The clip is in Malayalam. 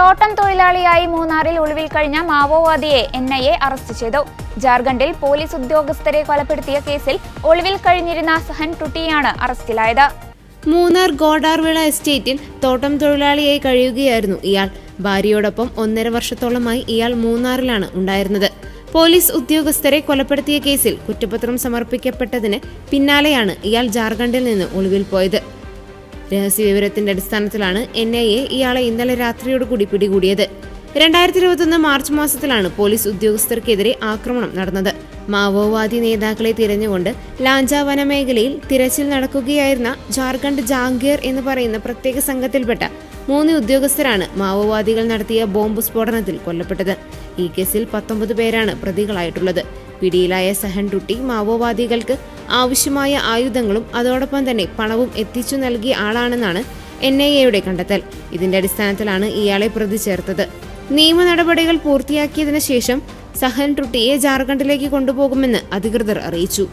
തോട്ടം തൊഴിലാളിയായി മൂന്നാറിൽ ഒളിവിൽ കഴിഞ്ഞ മാവോവാദിയെ എൻ ഐ എ അറസ്റ്റ് ചെയ്തു. ജാർഖണ്ഡിൽ പോലീസ് ഉദ്യോഗസ്ഥരെ കൊലപ്പെടുത്തിയ കേസിൽ ഒളിവിൽ കഴിഞ്ഞിരുന്ന സഹൻ ടുട്ടിയാണ് അറസ്റ്റിലായത്. മൂന്നാർ ഗോഡാർവിള എസ്റ്റേറ്റിൽ തോട്ടം തൊഴിലാളിയായി കഴിയുകയായിരുന്നു ഇയാൾ. ഭാര്യയോടൊപ്പം ഒന്നര വർഷത്തോളമായി ഇയാൾ മൂന്നാറിലാണ് ഉണ്ടായിരുന്നത്. പോലീസ് ഉദ്യോഗസ്ഥരെ കൊലപ്പെടുത്തിയ കേസിൽ കുറ്റപത്രം സമർപ്പിക്കപ്പെട്ടതിന് പിന്നാലെയാണ് ഇയാൾ ജാർഖണ്ഡിൽ നിന്ന് ഒളിവിൽ പോയത്. രഹസ്യവിവരത്തിന്റെ അടിസ്ഥാനത്തിലാണ് എൻ ഐ എ ഇയാളെ ഇന്നലെ രാത്രിയോടുകൂടി പിടികൂടിയത്. രണ്ടായിരത്തി ഇരുപത്തൊന്ന് മാർച്ച് മാസത്തിലാണ് പോലീസ് ഉദ്യോഗസ്ഥർക്കെതിരെ ആക്രമണം നടന്നത്. മാവോവാദി നേതാക്കളെ തിരഞ്ഞുകൊണ്ട് ലാഞ്ച വനമേഖലയിൽ തിരച്ചിൽ നടക്കുകയായിരുന്ന ജാർഖണ്ഡ് ജാംഗീർ എന്ന് പറയുന്ന പ്രത്യേക സംഘത്തിൽപ്പെട്ട മൂന്ന് ഉദ്യോഗസ്ഥരാണ് മാവോവാദികൾ നടത്തിയ ബോംബ് സ്ഫോടനത്തിൽ കൊല്ലപ്പെട്ടത്. ഈ കേസിൽ പത്തൊമ്പത് പേരാണ് പ്രതികളായിട്ടുള്ളത്. പിടിയിലായ സഹൻറുട്ടി മാവോവാദികൾക്ക് ആവശ്യമായ ആയുധങ്ങളും അതോടൊപ്പം തന്നെ പണവും എത്തിച്ചു നൽകിയ ആളാണെന്നാണ് എൻ ഐ എയുടെ കണ്ടെത്തൽ. ഇതിന്റെ അടിസ്ഥാനത്തിലാണ് ഇയാളെ പ്രതി ചേർത്തത്. നിയമ നടപടികൾ പൂർത്തിയാക്കിയതിനു ശേഷം സഹൻ ടുട്ടിയെ ജാർഖണ്ഡിലേക്ക് കൊണ്ടുപോകുമെന്ന് അധികൃതർ അറിയിച്ചു.